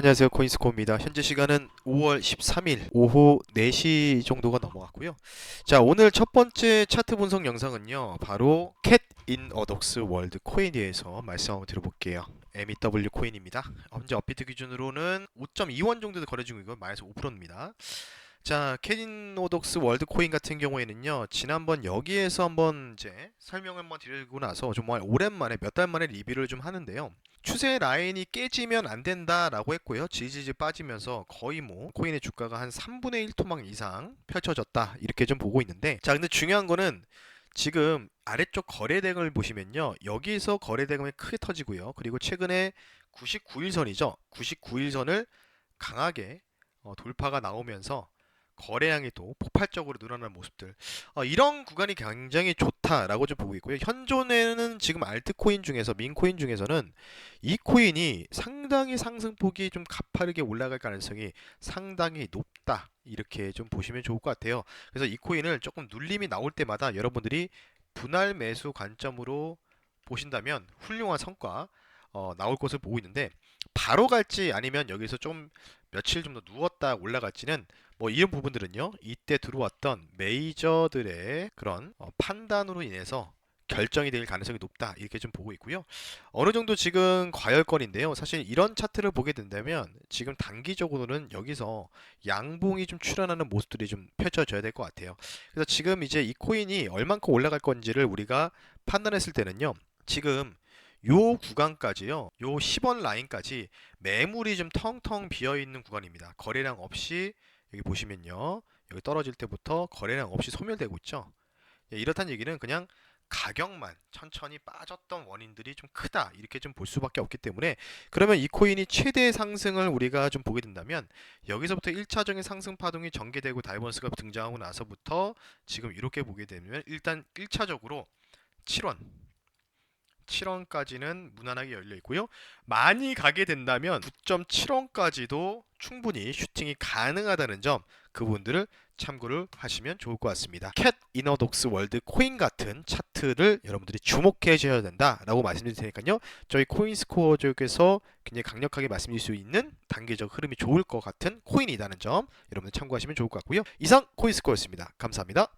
안녕하세요 코인스코입니다. 현재 시간은 5월 13일 오후 4시 정도가 넘어갔고요. 자 오늘 첫 번째 차트 분석 영상은요 바로 캣인 어덕스 월드 코인에 대해서 말씀 한번 드려볼게요. MEW 코인입니다. 현재 업비트 기준으로는 5.2원 정도 거래 중이고 마이너스 5%입니다. 자, 캣인 오덕스 월드 코인 같은 경우에는요, 지난번 여기에서 한번 이제 설명을 한번 드리고 나서 정말 오랜만에 몇 달 만에 리뷰를 좀 하는데요. 추세 라인이 깨지면 안 된다라고 했고요. 지지지 빠지면서 거의 뭐 코인의 주가가 한 3분의 1 토막 이상 펼쳐졌다 이렇게 좀 보고 있는데 자 근데 중요한 거는 지금 아래쪽 거래대금을 보시면요 여기서 거래대금이 크게 터지고요 그리고 최근에 99일선이죠 99일선을 강하게 어, 돌파가 나오면서 거래량이 또 폭발적으로 늘어나는 모습들. 어, 이런 구간이 굉장히 좋다라고 좀 보고 있고요. 현존에는 지금 알트코인 중에서 민코인 중에서는 이 코인이 상당히 상승폭이 좀 가파르게 올라갈 가능성이 상당히 높다. 이렇게 좀 보시면 좋을 것 같아요. 그래서 이 코인을 조금 눌림이 나올 때마다 여러분들이 분할 매수 관점으로 보신다면 훌륭한 성과 어, 나올 것을 보고 있는데 바로 갈지 아니면 여기서 좀 며칠 좀 더 누웠다 올라갈지는 뭐 이런 부분들은요 이때 들어왔던 메이저들의 그런 어, 판단으로 인해서 결정이 될 가능성이 높다 이렇게 좀 보고 있고요. 어느 정도 지금 과열권인데요. 사실 이런 차트를 보게 된다면 지금 단기적으로는 여기서 양봉이 좀 출현하는 모습들이 좀 펼쳐져야 될 것 같아요. 그래서 지금 이제 이 코인이 얼만큼 올라갈 건지를 우리가 판단했을 때는요 지금 요 구간까지요. 요 10원 라인까지 매물이 좀 텅텅 비어 있는 구간입니다. 거래량 없이 여기 보시면요. 여기 떨어질 때부터 거래량 없이 소멸되고 있죠. 예, 이렇다는 얘기는 그냥 가격만 천천히 빠졌던 원인들이 좀 크다 이렇게 좀 볼 수밖에 없기 때문에 그러면 이 코인이 최대 상승을 우리가 좀 보게 된다면 여기서부터 1차적인 상승 파동이 전개되고 다이버스가 등장하고 나서부터 지금 이렇게 보게 되면 일단 1차적으로 7원 7원까지는 무난하게 열려 있고요. 많이 가게 된다면 9.7원까지도 충분히 슈팅이 가능하다는 점 그분들을 참고를 하시면 좋을 것 같습니다. 캣 이너독스 월드 코인 같은 차트를 여러분들이 주목해 주셔야 된다라고 말씀드릴 테니까요. 저희 코인스코어 쪽에서 굉장히 강력하게 말씀드릴 수 있는 단계적 흐름이 좋을 것 같은 코인이라는 점 여러분들 참고하시면 좋을 것 같고요. 이상 코인스코어였습니다. 감사합니다.